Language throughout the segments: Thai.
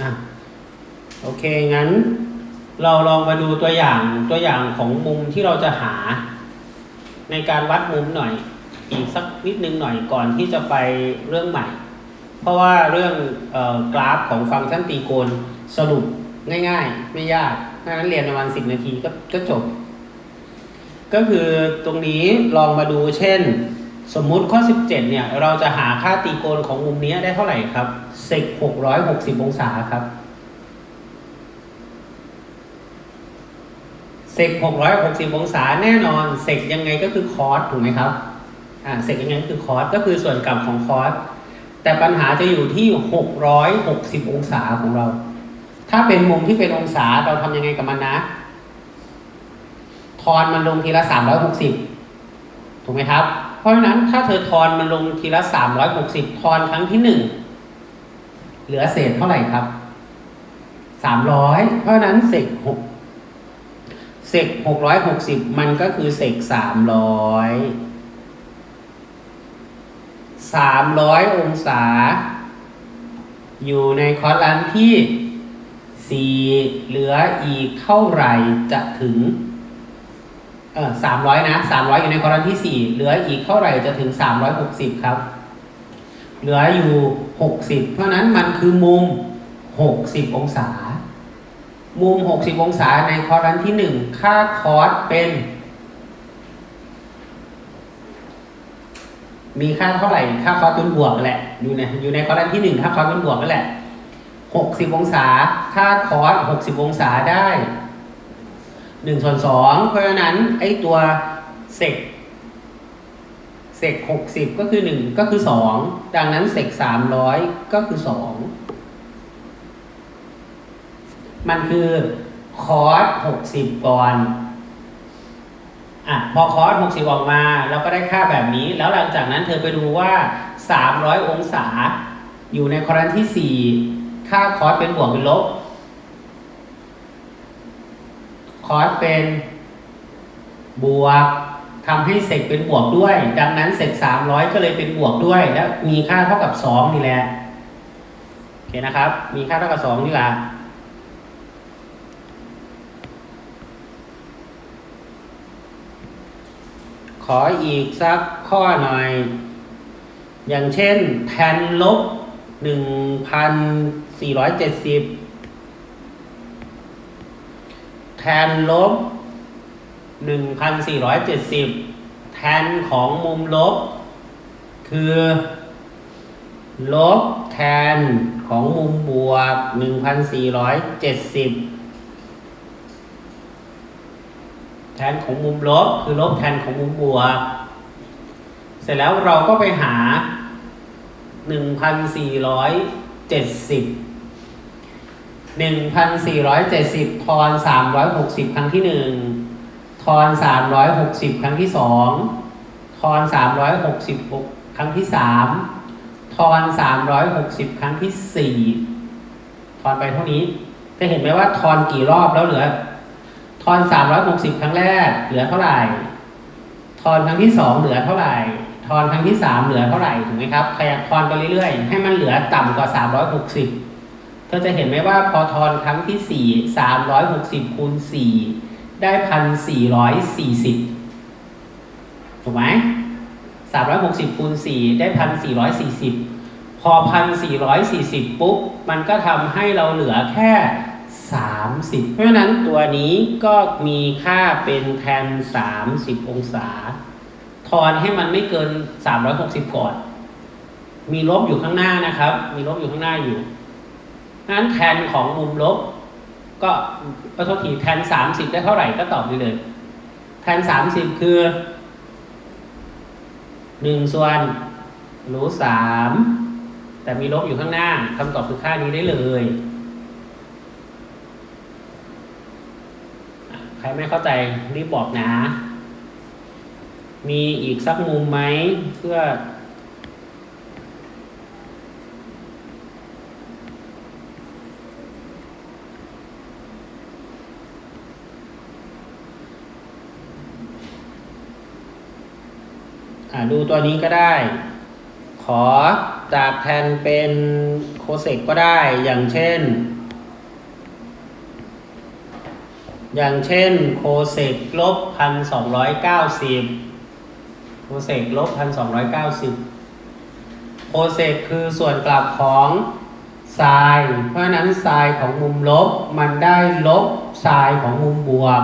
อะโอเค งั้น เราลองมาดูตัวอย่างตัวอย่างของมุมที่เราจะหา ในการวัดมุมหน่อย อีกสักนิดนึงหน่อยก่อนที่จะไปเรื่องใหม่ เพราะว่าเรื่องออกราฟของฟังก์ชันตีโกณสรุปง่าย ๆ ไม่ยากถ้านั้นเรียนประมาณสิบนาทีก็ก็จบ ก็คือตรงนี้ลองมาดูเช่น สมมุติข้อ 17 เนี่ย เราจะหาค่าตีโกณของมุมนี้ได้เท่าไหร่ครับเซก660 องศาครับเซก660 องศาแน่นอนเซกยังไงก็คือคอสถูกไหมครับอ่าเซกยังไงก็คือคอสก็คือส่วนกลับของคอสแต่ปัญหาจะอยู่ที่ 660 องศาของเรา ถ้าเป็นมุมที่เป็นองศาเราทำยังไงกับมันนะ ทอนมันลงทีละ 360 ถูกไหมครับ เพราะฉะนั้นถ้าเธอทอนมันลงทีละ360ทอนครั้งที่หนึ่งเหลือเศษเท่าไหร่ครับ300เพราะนั้นเศษหกเศษ660มันก็คือเศษ300 300องศา อยู่ในคอลัมน์ที่4เหลืออีกเท่าไหร่จะถึง ออสามร้อยนะสามร้อยอยู่ในคอลัมน์ที่สี่เหลืออีกเท่าไหร่จะถึงสามร้อยหกสิบครับ เหลืออยู่หกสิบเพราะนั้นมันคือมุมหกสิบองศา มุมหกสิบองศาในคอลันที่หนึ่งค่าคอสเป็น มีค่าเท่าไหร่ค่าคอสเป็นบวกแหละอยู่ในอยู่ในคอลันที่หนึ่งค่าคอสเป็นบวกนั่นแหละหกสิบองศา ค่าคอสหกสิบองศาได้ หนึ่งส่วนสองเพราะฉะนั้นไอ้ตัวเซกเซกหกสิบก็คือหนึ่งก็คือสองดังนั้นเซกสามร้อยก็คือสองมันคือคอสหกสิบก่อนอะพอคอสหกสิบออกมาเราก็ได้ค่าแบบนี้ แล้วหลังจากนั้นเธอไปดูว่าสามร้อยองศา อยู่ในคอลันที่สี่ค่าคอสเป็นบวกเป็นลบ คอสเป็นบวกทำให้เศษเป็นบวกด้วย ดังนั้นเศษสามร้อยก็เลยเป็นบวกด้วย และมีค่าเท่ากับสองนี่แหละโอเคนะครับ มีค่าเท่ากับสองนี่แหละขออีกสักข้อหน่อย อย่างเช่นแทนลบหนึ่งพันสี่ร้อยเจ็ดสิบ แทนลบ 1,470 แทนของมุมลบ คือ ลบแทนของมุมบวก 1,470แทนของมุมลบคือลบแทนของมุมบวก เสร็จแล้วเราก็ไปหา 1,470 หนึ่งพันสี่ร้อยเจ็ดสิบทอนสามร้อยหกสิบครั้งที่หนึ่งทอนสามร้อยหกสิบครั้งที่สองทอนสามร้อยหกสิบครั้งที่สามทอนสามร้อยหกสิบครั้งที่สี่ทอนไปเท่านี้ จะเห็นไหมว่าทอนกี่รอบแล้วเหลือ ทอนสามร้อยหกสิบครั้งแรก เหลือเท่าไหร่ ทอนครั้งที่สองเหลือเท่าไหร่ ทอนครั้งที่สามเหลือเท่าไหร่ ถูกไหมครับขยับทอนไปเรื่อยๆ ให้มันเหลือต่ำกว่าสามร้อยห กสิบก็จะเห็นไหมว่าพอทอนครั้งที่สี่สามร้อยหกสิบคูณสี่ได้พันสี่ร้อยสี่สิบถูกไหมสามร้อยหกสิบคูณสี่ได้พันสี่ร้อยสี่สิบพอพันสี่ร้อยสี่สิบปุ๊บ มันก็ทำให้เราเหลือแค่สามสิบเพราะฉะนั้นตัวนี้ก็มีค่าเป็นแทนสามสิบองศา ทอนให้มันไม่เกินสามร้อยหกสิบก่อน มีลบอยู่ข้างหน้านะครับ มีลบอยู่ข้างหน้าอยู่ นั้นแทนของมุมลบ ก็ก็โทษทีแทนสามสิบได้เท่าไหร่ก็ตอบไปเลย แทนสามสิบคือหนึ่งส่วนรูทสามแต่มีลบอยู่ข้างหน้าคำตอบคือค่านี้ได้เลยใครไม่เข้าใจรีบบอกนะ มีอีกสักมุมไหมเพื่อ ดูตัวนี้ก็ได้ ขอจากแทนเป็นโคเซกก็ได้อย่างเช่น อย่างเช่นโคเซกลบพันสองร้อยเก้าสิบโคเซกลบพันสองร้อยเก้าสิบโคเซกคือส่วนกลับของไซน์เพราะฉะนั้นไซน์ของมุมลบมันได้ลบไซน์ของมุมบวก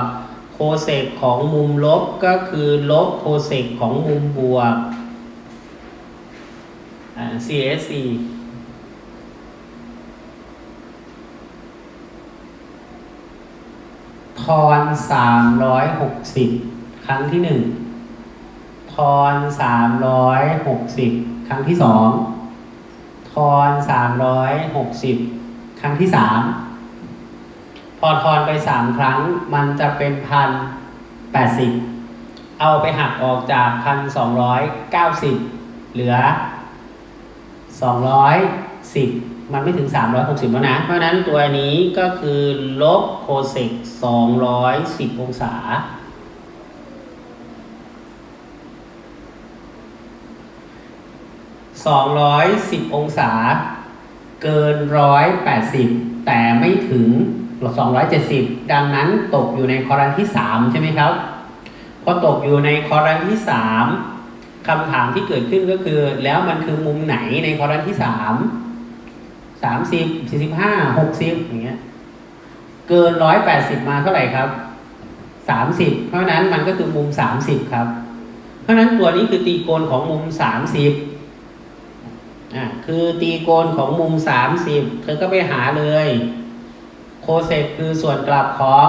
โคเซกของมุมลบก็คือลบโคเซกของมุมบวก CSC ทอนสามร้อยหกสิบครั้งที่หนึ่งทอนสามร้อยหกสิบครั้งที่สองทอนสามร้อยหกสิบครั้งที่สาม อทอนไปสามครั้ง มันจะเป็นพันแปดสิบเอาไปหักออกจากพันสองร้อยเก้าสิบเหลือสองร้อยสิบมันไม่ถึง 360 แล้วนะ เพราะนั้นตัวนี้ก็คือลบโคเซก210 องศา 210 องศา เกิน 180 แต่ไม่ถึง 270 ดังนั้นตกอยู่ในคอรันที่ 3 ใช่ไหมครับพอตกอยู่ในคอรันที่ 3คำถามที่เกิดขึ้นก็คือ แล้วมันคือมุมไหนในคอรันที่3สามสิบสี่สิบห้าหกสิบอย่างเงี้ยเกินร้อยแปดสิบมาเท่าไหร่ครับสามสิบเพราะนั้นมันก็คือมุมสามสิบครับ เพราะนั้นตัวนี้คือตีโกนของมุมสามสิบอ่าคือตีโกนของมุมสามสิบเธอก็ไปหาเลย โคเซกคือส่วนกลับของ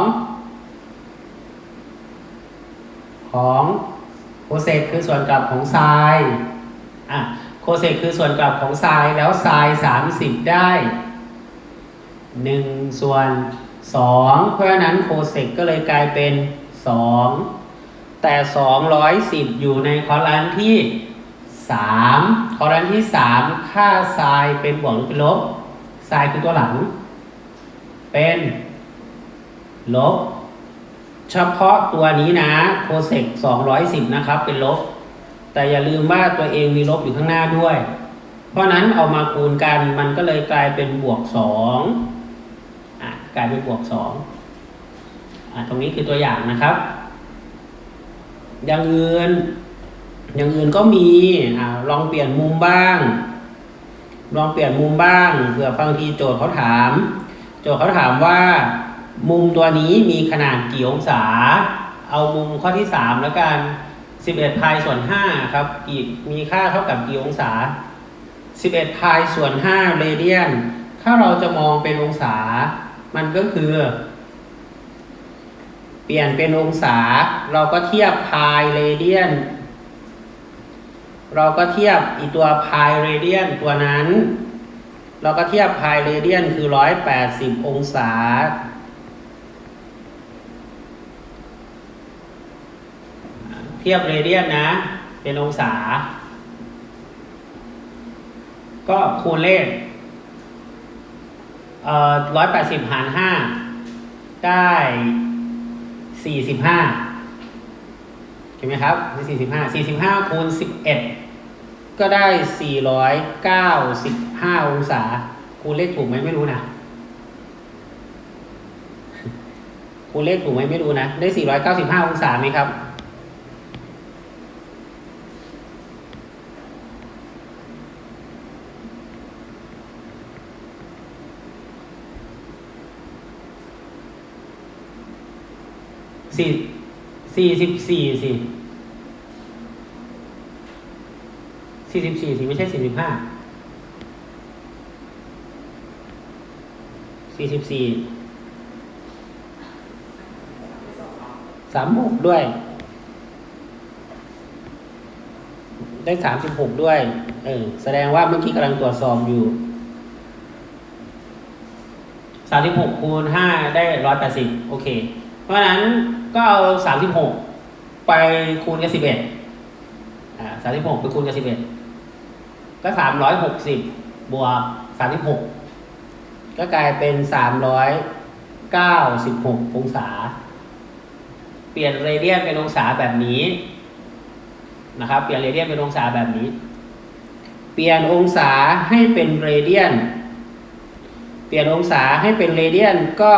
ของโคเซกคือส่วนกลับของไซน์อะโคเซกคือส่วนกลับของไซน์แล้วไซน์สามสิบได้หนึ่งส่วนสองเพราะฉะนั้นโคเซกก็เลยกลายเป็นสองแต่สองร้อยสิบอยู่ในคอลันที่สามคอลันที่สามค่าไซน์เป็นบวกหรือเป็นลบไซน์คือตัวหลัง เป็นลบ เฉพาะตัวนี้นะโคเซก210นะครับ เป็นลบ แต่อย่าลืมว่าตัวเองมีลบอยู่ข้างหน้าด้วย เพราะนั้นเอามาคูณกันมันก็เลยกลายเป็นบวกสองอะกลายเป็นบวกสองอะตรงนี้คือตัวอย่างนะครับ อย่างอื่น อย่างอื่นก็มีอ่าลองเปลี่ยนมุมบ้าง ลองเปลี่ยนมุมบ้างเผื่อบางทีโจทย์เขาถาม จทย์เขาถามว่า มุมตัวนี้มีขนาดกี่องศา เอามุมข้อที่สามแล้วกัน11พายส่วน5ครับอีกมีค่าเท่ากับกี่องศา11พายส่วน5เรเดียน ถ้าเราจะมองเป็นองศา มันก็คือ เปลี่ยนเป็นองศา เราก็เทียบพายเรเดียน เราก็เทียบอีตัวพายเรเดียนตัวนั้น เราก็เทียบพายเรเดียนคือ 180 องศา เทียบเรเดียนนะ เป็นองศา ก็คูณเลขเอ่อร้อยแปดสิบหารห้าได้สี่สิบห้าเห็นไหมครับสี่สิบห้าสี่สิบห้าคูณสิบเอ็ด ก็ได้สี่ร้องศา คูณเลขถูกไหมไม่รู้นะ คูณเลขถูกไหมไม่รู้นะ ได้สี่ร้อยเก้าสิบห้าองศาไหมครับ สี่สี่สิบสี่สิ สี่สิบสี่สิไม่ใช่สี่สิบห้าสี่สิบสี่สามหกด้วย ได้สามสิบหกด้วย เออ แสดงว่าเมื่อกี้กำลังตรวจสอบอยู่สามสิบหกคูณห้าได้ร้อยแปดสิบโอเค เพราะฉะนั้นก็เอาสามสิบหกไปคูณกับสิบเอ็ดอ่าสามสิบหกไปคูณกับสิบเอ็ด ก็สามร้อยหกสิบบวกสามสิบหกก็กลายเป็นสามร้อยเก้าสิบหกองศา เปลี่ยนเรเดียนเป็นองศาแบบนี้นะครับ เปลี่ยนเรเดียนเป็นองศาแบบนี้ เปลี่ยนองศาให้เป็นเรเดียน เปลี่ยนองศาให้เป็นเรเดียนก็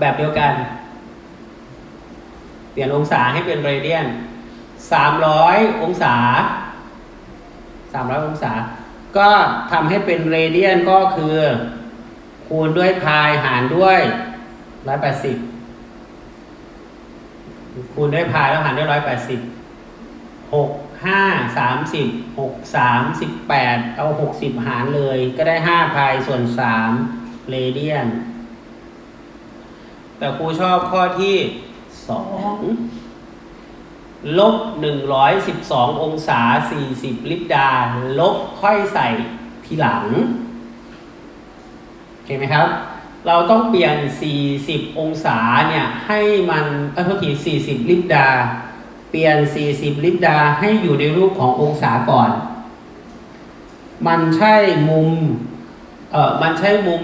แบบเดียวกัน เปลี่ยนองศาให้เป็นเรเดียน300อยองศา300องศา ก็ทำให้เป็นเรเดียนก็คือ คูณด้วยพายหารด้วย180คูณด้วยพายแล้วหารด้วย180หกห้าสามสิบหกสามสิบแปดเอาหกสิบหารเลย ก็ได้ห้าพายส่วนสามเรเดียน แต่ครูชอบข้อที่สอง ลบหนึ่งร้อยสิบสององศาสี่สิบลิบดา ลบค่อยใส่ทีหลังโอเคไหมครับ เราต้องเปลี่ยน 40 องศาเนี่ยให้มันเออโทษที40 ลิบดา เปลี่ยน 40 ลิบดาให้อยู่ในรูปขององศาก่อน มันใช่มุมเออมันใช่มุม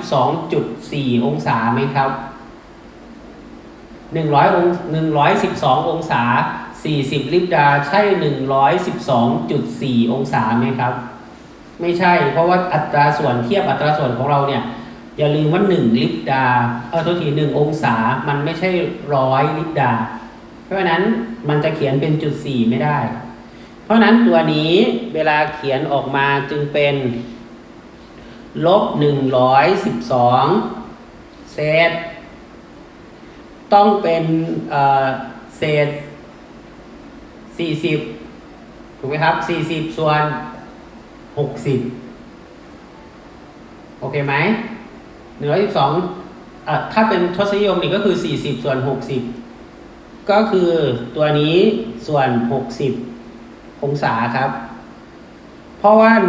112.4 องศาไหมครับ 100อง112 องศา 40 ลิบดาใช่ 112.4 องศาไหมครับ ไม่ใช่ เพราะว่าอัตราส่วนเทียบอัตราส่วนของเราเนี่ย อย่าลืมว่า 1 ลิบดาเออโทษที1องศามันไม่ใช่ร้อยลิบดา เพราะฉะนั้นมันจะเขียนเป็นจุด4ไม่ได้ เพราะนั้นตัวนี้เวลาเขียนออกมาจึงเป็นลบ112เศษ ต้องเป็นเศษ 40 ถูกไหมครับ 40 ส่วน 60 โอเคไหม112อ่อถ้าเป็นทศนิยมนี่ก็คือ 40 ส่วน 60 ก็คือตัวนี้ส่วน 60 องศาครับ เพราะว่า 1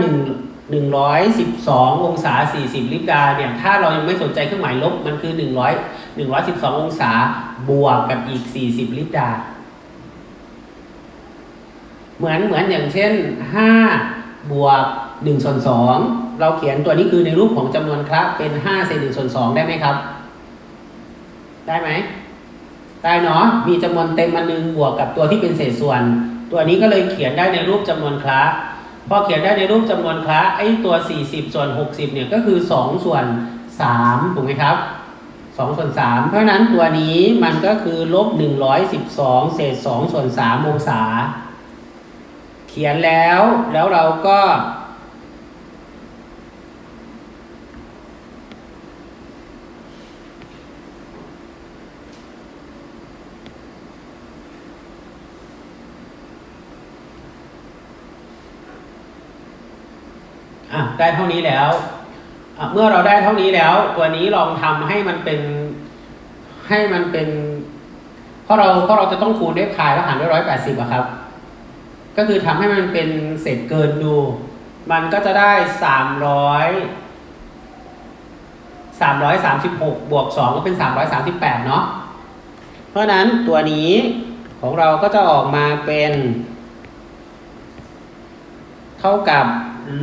112 องศา 40 ลิบดาเนี่ย ถ้าเรายังไม่สนใจเครื่องหมายลบ มันคือ 100 112 องศาบวกกับอีก 40 ลิบดา เหมือนเหมือนอย่างเช่น 5 บวก1ส่วน2เราเขียนตัวนี้คือในรูปของจำนวนคระเป็น5เศษ1ส่วน2ได้ไหมครับ ได้ไหม ได้เนาะมีจำนวนเต็มอันนึงบวกกับตัวที่เป็นเศษส่วน ตัวนี้ก็เลยเขียนได้ในรูปจำนวนคระพอเขียนได้ในรูปจำนวนคระไอ้ตัว 40 ส่วน 60 เนี่ยก็คือ 2 ส่วน 3 ถูกไหมครับ 2ส่วน3เพราะนั้นตัวนี้มันก็คือลบ112เศษ2ส่วน3องศา เขียนแล้วแล้วเราก็ อะ ได้เท่านี้แล้ว เมื่อเราได้เท่านี้แล้ว ตัวนี้ลองทำให้มันเป็นให้มันเป็น เพราะเราเพราะเราจะต้องคูณด้วยพายแล้วหารด้วยร้อยแปดสิบอะครับ ก็คือทำให้มันเป็นเศษเกินดู มันก็จะได้สามร้อยสามร้อยสามสิบหกบวกสองก็เป็นสามร้อยสามสิบแปดเนาะเพราะนั้นตัวนี้ของเราก็จะออกมาเป็น เท่ากับ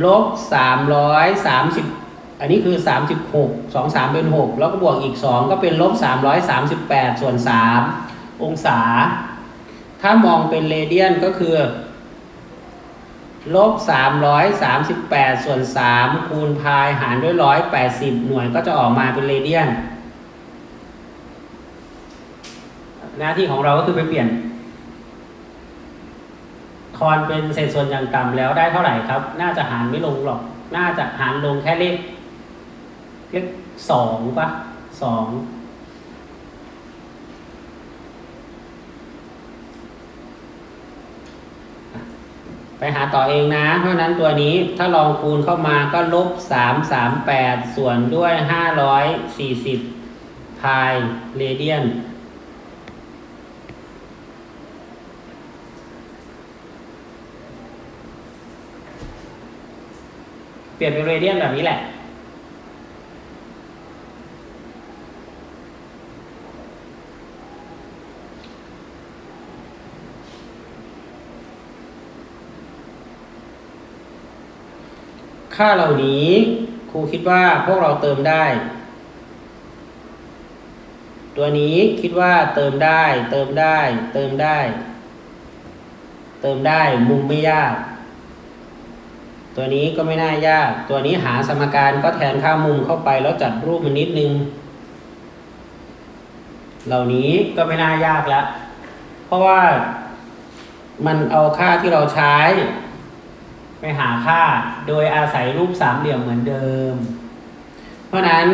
ลบสามร้อยสามสิบ อันนี้คือสามสิบหกสองสามเป็นหกแล้วก็บวกอีกสองก็เป็นลบสามร้อยสามสิบแปดส่วนสามองศา ถ้ามองเป็นเรเดียนก็คือลบสามร้อยสามสิบแปดส่วนสามคูณพายหารด้วยร้อยแปดสิบหน่วยก็จะออกมาเป็นเรเดียน หน้าที่ของเราก็คือไปเปลี่ยนทอนเป็นเศษส่วนอย่างต่ำแล้วได้เท่าไหร่ครับ น่าจะหารไม่ลงหรอก น่าจะหารลงแค่เลข เลขสองปะสองไปหาต่อเองนะ เพราะนั้นตัวนี้ถ้าลองคูณเข้ามาก็ลบสามสามแปดส่วนด้วยห้าร้อยสี่สิบพายเรเดียน เปลี่ยนเป็นเรเดียนแบบนี้แหละ ค่าเหล่านี้ ครูคิดว่าพวกเราเติมได้ ตัวนี้คิดว่าเติมได้ เติมได้ เติมได้ เติมได้มุมไม่ยาก ตัวนี้ก็ไม่น่ายาก ตัวนี้หาสมการก็แทนค่ามุมเข้าไปแล้วจัดรูปมันนิดนึง เหล่านี้ก็ไม่น่ายากแล้วเพราะว่ามันเอาค่าที่เราใช้ ไปหาค่าโดยอาศัยรูปสามเหลี่ยมเหมือนเดิม เพราะนั้น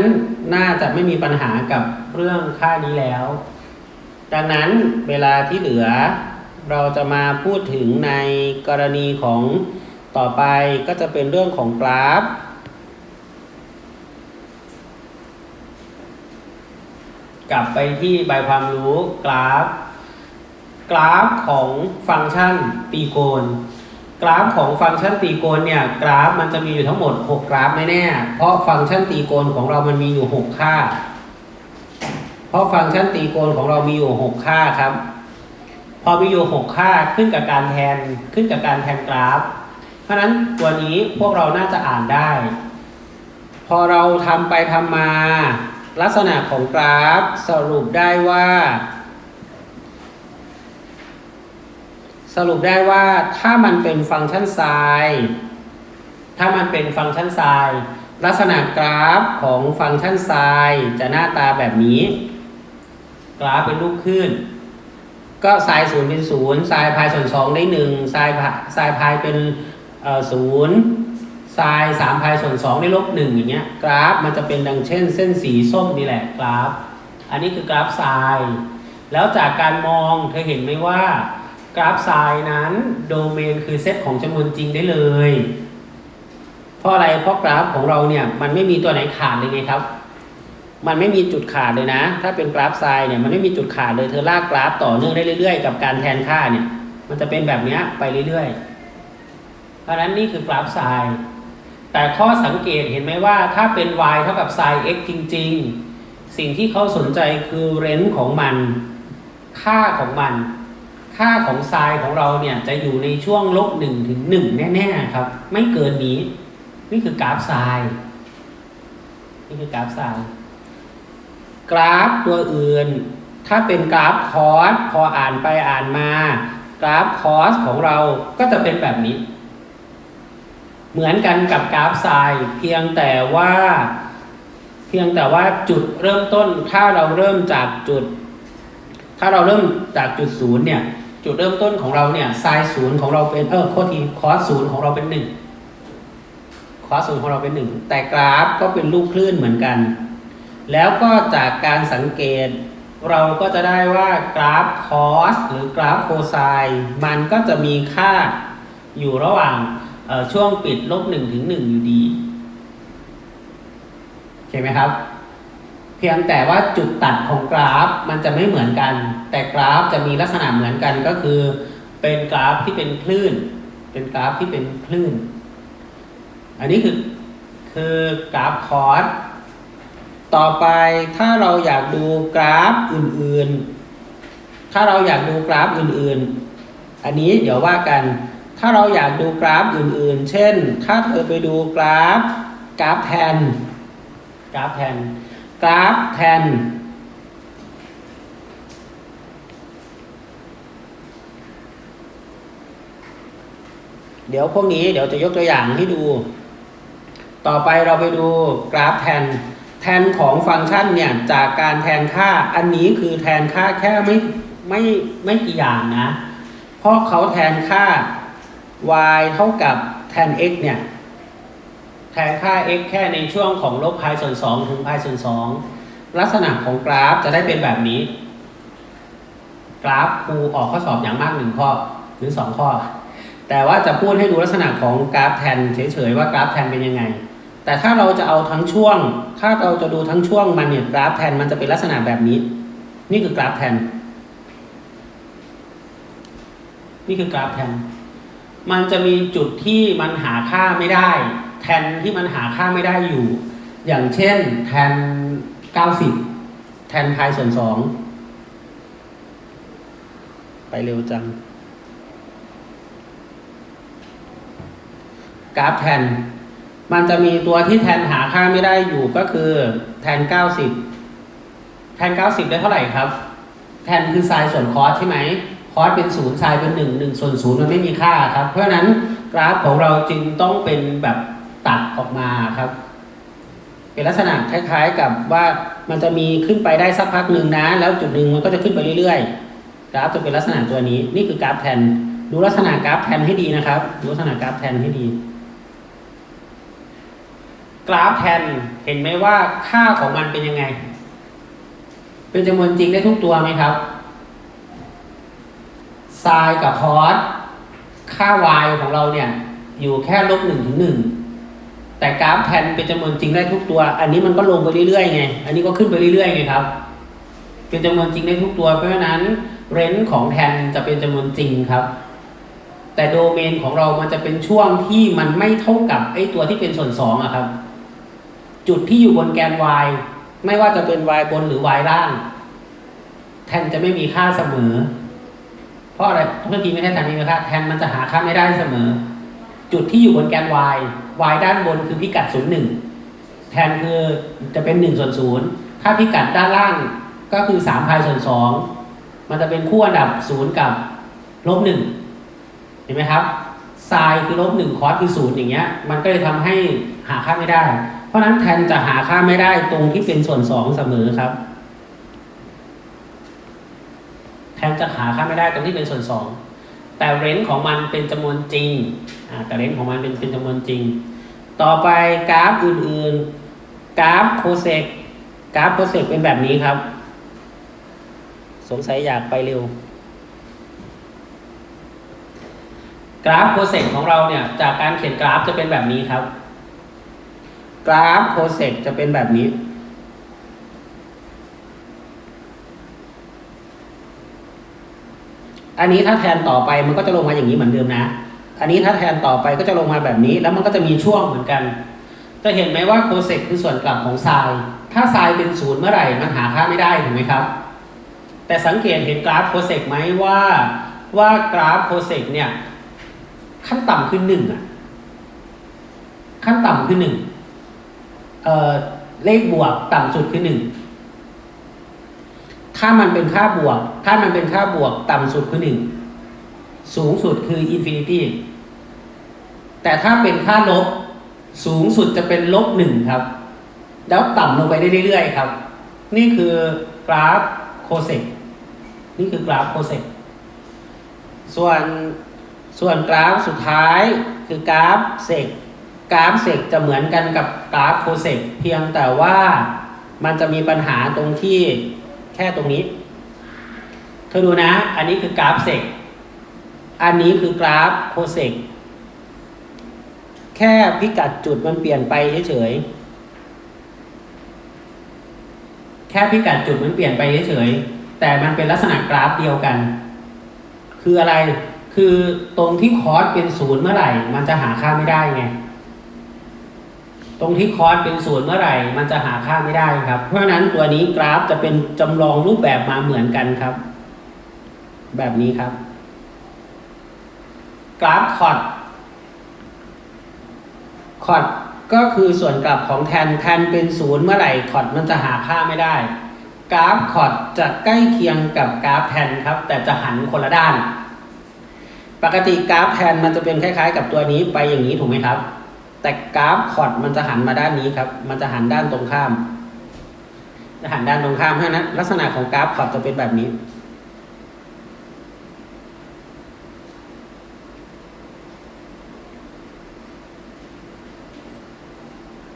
น่าจะไม่มีปัญหากับเรื่องค่านี้แล้ว ดังนั้นเวลาที่เหลือ เราจะมาพูดถึงในกรณีของต่อไปก็จะเป็นเรื่องของกราฟ กลับไปที่ใบความรู้กราฟ กราฟของฟังก์ชันตีโกณ กราฟของฟังก์ชันตีโกณเนี่ยกราฟมันจะมีอยู่ทั้งหมด 6 กราฟแน่ๆเพราะฟังก์ชันตีโกณของเรามันมีอยู่ 6 ค่า เพราะฟังก์ชันตีโกณของเรามีอยู่ 6 ค่าครับ พอมีอยู่ 6 ค่าขึ้นกับการแทนขึ้นกับการแทนกราฟ เพราะนั้นตัวนี้พวกเราน่าจะอ่านได้ พอเราทำไปทำมา ลักษณะของกราฟสรุปได้ว่า สรุปได้ว่าถ้ามันเป็นฟังก์ชันไซน์ถ้ามันเป็นฟังก์ชันไซน์ลักษณะกราฟของฟังก์ชันไซน์จะหน้าตาแบบนี้ กราฟเป็นรูปขึ้น ก็ไซน์ศูนย์เป็นศูนย์ไซน์พายส่วนสองได้หนึ่งไซน์พาไซน์พายเป็นศูนย์ไซน์สามพายส่วนสองได้ลบหนึ่งอย่างเงี้ยกราฟมันจะเป็นดังเช่น เส้นสีส้มนี่แหละกราฟ อันนี้คือกราฟไซน์แล้วจากการมองเธอเห็นไหมว่า กราฟไซน์นั้นโดเมนคือเซตของจำนวนจริงได้เลย เพราะอะไรเพราะกราฟของเราเนี่ยมันไม่มีตัวไหนขาดเลยไงครับ มันไม่มีจุดขาดเลยนะ ถ้าเป็นกราฟไซน์เนี่ยมันไม่มีจุดขาดเลยเธอลากกราฟต่อเนื่องได้เรื่อยๆ กับการแทนค่าเนี่ยมันจะเป็นแบบนี้ไปเรื่อยๆ เพราะนั้นนี่คือกราฟไซน์แต่ข้อสังเกตเห็นไหมว่าถ้าเป็น y เท่ากับ sin x จริง ๆ สิ่งที่เขาสนใจคือเรนจ์ของมัน ค่าของมัน ค่าของไซน์ของเราเนี่ยจะอยู่ในช่วงลบหนึ่งถึงหนึ่งแน่ๆครับ ไม่เกินนี้ นี่คือกราฟไซน์นี่คือกราฟไซน์กราฟตัวอื่น ถ้าเป็นกราฟคอสพออ่านไปอ่านมา กราฟคอสของเราก็จะเป็นแบบนี้ เหมือนกันกับกราฟไซน์เพียงแต่ว่า เพียงแต่ว่าจุดเริ่มต้นถ้าเราเริ่มจากจุดถ้าเราเริ่มจากจุดศูนย์เนี่ย จุดเริ่มต้นของเราเนี่ยไซน์ศูนย์ของเราเป็นเออโทษทีคอสศูนย์ของเราเป็นหนึ่งคอสศูนย์ของเราเป็นหนึ่งแต่กราฟก็เป็นรูปคลื่นเหมือนกัน แล้วก็จากการสังเกต เราก็จะได้ว่ากราฟคอสหรือกราฟโคไซน์มันก็จะมีค่าอยู่ระหว่างช่วงปิดลบหนึ่งถึงหนึ่งอยู่ดีเห็นไหมครับ เพียงแต่ว่าจุดตัดของกราฟมันจะไม่เหมือนกัน แต่กราฟจะมีลักษณะเหมือนกันก็คือ เป็นกราฟที่เป็นคลื่น เป็นกราฟที่เป็นคลื่น อันนี้คือคือกราฟคอสต่อไปถ้าเราอยากดูกราฟอื่นๆ ถ้าเราอยากดูกราฟอื่นๆ อันนี้เดี๋ยวว่ากัน ถ้าเราอยากดูกราฟอื่นๆ เช่น ถ้าเธอไปดูกราฟกราฟแทนกราฟแทน กราฟแทน เดี๋ยวพวกนี้เดี๋ยวจะยกตัวอย่างให้ดู ต่อไปเราไปดูกราฟแทน แทนของฟังก์ชันเนี่ย จากการแทนค่าอันนี้คือแทนค่าแค่ไม่ไม่ไม่กี่อย่างนะ เพราะเขาแทนค่า y เท่ากับแทน x เนี่ย แทนค่า x แค่ในช่วงของลบพายส่วน 2 ถึงพายส่วน 2 ลักษณะของกราฟจะได้เป็นแบบนี้ กราฟครูออกข้อสอบอย่างมากหนึ่งข้อหรือสองข้อ แต่ว่าจะพูดให้ดูลักษณะของกราฟแทนเฉยๆว่ากราฟแทนเป็นยังไง แต่ถ้าเราจะเอาทั้งช่วง ถ้าเราจะดูทั้งช่วงมันเนี่ยกราฟแทนมันจะเป็นลักษณะแบบนี้ นี่คือกราฟแทน นี่คือกราฟแทน มันจะมีจุดที่มันหาค่าไม่ได้ แทนที่มันหาค่าไม่ได้อยู่ อย่างเช่นแทน 90 แทนพายส่วนสองไปเร็วจัง กราฟแทน มันจะมีตัวที่แทนหาค่าไม่ได้อยู่ก็คือแทน 90 แทน 90 ได้เท่าไหร่ครับ แทนคือไซน์ส่วนคอสใช่ไหมคอสเป็นศูนย์ไซน์เป็นหนึ่งหนึ่งส่วนศูนย์มันไม่มีค่าครับ เพราะฉะนั้นกราฟของเราจึงต้องเป็นแบบ ตัดออกมาครับ เป็นลักษณะคล้ายๆกับว่ามันจะมีขึ้นไปได้สักพักหนึ่งนะ แล้วจุดหนึ่งมันก็จะขึ้นไปเรื่อยๆกราฟจะเป็นลักษณะตัวนี้ นี่คือกราฟแทนดูลักษณะกราฟแทนให้ดีนะครับดูลักษณะกราฟแทนให้ดี กราฟแทนเห็นไหมว่าค่าของมันเป็นยังไง เป็นจำนวนจริงได้ทุกตัวไหมครับไซน์กับคอสค่า y ของเราเนี่ย อยู่แค่ลบหนึ่งถึงหนึ่ง แต่กราฟแทนเป็นจำนวนจริงได้ทุกตัว อันนี้มันก็ลงไปเรื่อยๆไง อันนี้ก็ขึ้นไปเรื่อยๆไงครับ เป็นจำนวนจริงได้ทุกตัว เพราะฉะนั้นเรนจ์ของแทนจะเป็นจำนวนจริงครับ แต่โดเมนของเรามันจะเป็นช่วงที่มันไม่เท่ากับไอ้ตัวที่เป็นส่วนสองอะครับ จุดที่อยู่บนแกน y ไม่ว่าจะเป็น y บนหรือ y ล่าง แทนจะไม่มีค่าเสมอ เพราะอะไรเมื่อกี้ไม่ใช่แทนมีค่าแทนมันจะหาค่าไม่ได้เสมอ จุดที่อยู่บนแกน y y ด้านบนคือพิกัด 0 1 แทนคือจะเป็น1ส่วน0ถ้าพิกัดด้านล่างก็คือ3พายส่วน2มันจะเป็นคู่อันดับ 0 กับลบ1เห็นไหมครับไซน์คือลบ1คอสคือ0อย่างเงี้ย มันก็เลยทำให้หาค่าไม่ได้ เพราะฉะนั้นแทนจะหาค่าไม่ได้ตรงที่เป็นส่วน 2 เสมอครับ แทนจะหาค่าไม่ได้ตรงที่เป็นส่วน 2 แต่เรนจ์ของมันเป็นจำนวนจริงอ่าแต่เรนจ์ของมันเป็นเป็นจำนวนจริง ต่อไปกราฟอื่นๆ กราฟโคเซกกราฟโคเซกเป็นแบบนี้ครับ สงสัยอยากไปเร็ว กราฟโคเซกของเราเนี่ย จากการเขียนกราฟจะเป็นแบบนี้ครับ กราฟโคเซกจะเป็นแบบนี้ อันนี้ถ้าแทนต่อไปมันก็จะลงมาอย่างนี้เหมือนเดิมนะ อันนี้ถ้าแทนต่อไปก็จะลงมาแบบนี้ แล้วมันก็จะมีช่วงเหมือนกัน จะเห็นไหมว่าโคเซกคือส่วนกลับของไซน์ถ้าไซน์เป็นศูนย์เมื่อไหร่มันหาค่าไม่ได้ถูกไหมครับ แต่สังเกตเห็นกราฟโคเซกไหมว่าว่ากราฟโคเซกเนี่ยขั้นต่ำคือหนึ่งอะขั้นต่ำคือหนึ่งเเลขบวกต่ำสุดคือหนึ่ง ถ้ามันเป็นค่าบวก ถ้ามันเป็นค่าบวกต่ำสุดคือหนึ่งสูงสุดคืออินฟินิตี้แต่ถ้าเป็นค่าลบสูงสุดจะเป็นลบหนึ่งครับ แล้วต่ำลงไปได้เรื่อยๆครับ นี่คือกราฟโคเซกนี่คือกราฟโคเซกส่วนส่วนกราฟสุดท้ายคือกราฟเซกกราฟเซกจะเหมือนกันกับกราฟโคเซกเพียงแต่ว่ามันจะมีปัญหาตรงที่ แค่ตรงนี้ เธอดูนะ อันนี้คือกราฟเซกอันนี้คือกราฟโคเซกแค่พิกัดจุดมันเปลี่ยนไปเฉยๆ แค่พิกัดจุดมันเปลี่ยนไปเฉยๆ แต่มันเป็นลักษณะกราฟเดียวกัน คืออะไร คือตรงที่คอสเป็นศูนย์เมื่อไหร่ มันจะหาค่าไม่ได้ไง ตรงที่คอสเป็นศูนย์เมื่อไหร่ มันจะหาค่าไม่ได้ครับ เพราะฉะนั้นตัวนี้กราฟจะเป็นจำลองรูปแบบมาเหมือนกันครับ แบบนี้ครับ กราฟคอร์ดคอร์ดก็คือส่วนกลับของแทนแทนเป็นศูนย์เมื่อไหร่คอร์ดมันจะหาค่าไม่ได้ กราฟคอร์ดจะใกล้เคียงกับกราฟแทนครับ แต่จะหันคนละด้าน ปกติกราฟแทนมันจะเป็นคล้าย ๆ กับตัวนี้ไปอย่างนี้ถูกไหมครับ แต่กราฟคอร์ดมันจะหันมาด้านนี้ครับ มันจะหันด้านตรงข้าม จะหันด้านตรงข้ามเพราะนั้นลักษณะของกราฟคอร์ดจะเป็นแบบนี้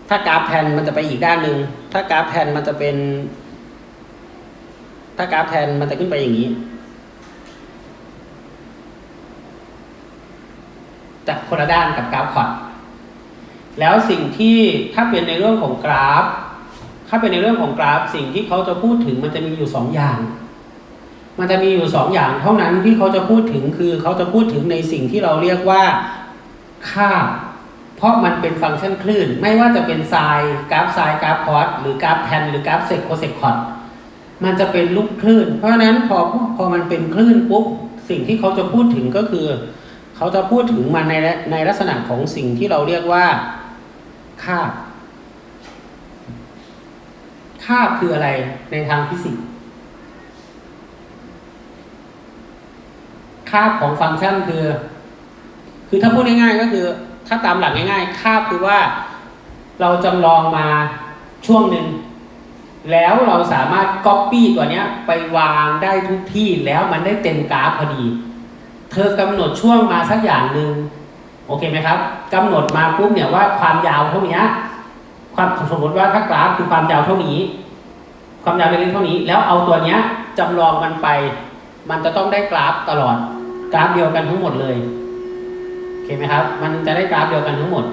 ถ้ากราฟแทนมันจะไปอีกด้านหนึ่งถ้ากราฟแทนมันจะเป็น ถ้ากราฟแทนมันจะขึ้นไปอย่างนี้จากคนละด้านกับกราฟคอร์ด แล้วสิ่งที่ถ้าเป็นในเรื่องของกราฟ ถ้าเป็นในเรื่องของกราฟ สิ่งที่เขาจะพูดถึงมันจะมีอยู่สองอย่าง มันจะมีอยู่สองอย่าง เท่านั้นที่เขาจะพูดถึงคือเขาจะพูดถึงในสิ่งที่เราเรียกว่าค่า เพราะมันเป็นฟังก์ชันคลื่น ไม่ว่าจะเป็นไซน์กราฟไซน์กราฟคอร์สหรือกราฟแทนหรือกราฟเซกโคเซกคอร์ดมันจะเป็นลูกคลื่น เพราะฉะนั้นพอพอมันเป็นคลื่นปุ๊บสิ่งที่เขาจะพูดถึงก็คือ เขาจะพูดถึงมันในในลักษณะของสิ่งที่เราเรียกว่า คาบคาบคืออะไรในทางฟิสิกส์คาบของฟังก์ชันคือ คือถ้าพูดง่ายๆก็คือ ถ้าตามหลักง่ายๆคาบคือว่าเราจำลองมาช่วงหนึ่งแล้วเราสามารถก๊อปปี้ตัวเนี้ย ไปวางได้ทุกที่แล้วมันได้เต็มกราฟพอดี เธอกำหนดช่วงมาสักอย่างหนึ่ง โอเคไหมครับกำหนดมาปุ๊บเนี่ยว่าความยาวเท่านี้ความสมมติว่าถ้ากราฟคือความยาวเท่านี้ ความยาวเล็กๆเท่านี้ แล้วเอาตัวเนี้ยจำลองมันไป มันจะต้องได้กราฟตลอด กราฟเดียวกันทั้งหมดเลยโอเคไหมครับ มันจะได้กราฟเดียวกันทั้งหมด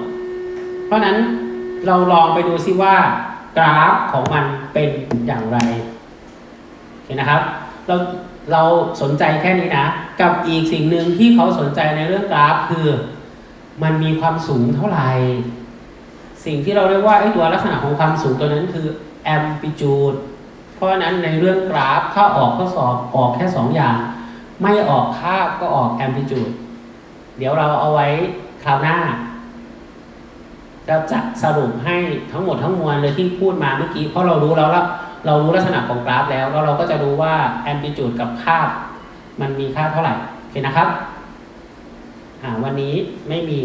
เพราะฉะนั้นเราลองไปดูซิว่ากราฟของมันเป็นอย่างไรโอเคนะครับ เราเราสนใจแค่นี้นะ กับอีกสิ่งหนึ่งที่เขาสนใจในเรื่องกราฟคือ มันมีความสูงเท่าไหร่ สิ่งที่เราเรียกว่าไอ้ตัวลักษณะของความสูงตัวนั้นคือ amplitude เพราะนั้นในเรื่องกราฟถ้าออกข้อสอบออกแค่สองอย่าง ไม่ออกคาบก็ออก amplitude เดี๋ยวเราเอาไว้คราวหน้าเราจะสรุปให้ทั้งหมดทั้งมวลเลยที่พูดมาเมื่อกี้ เพราะเรารู้แล้วละเรารู้ลักษณะของกราฟแล้วแล้วเราก็จะรู้ว่า amplitude กับค่ามันมีค่าเท่าไหร่ โอเคนะครับ อ่าวันนี้ไม่มี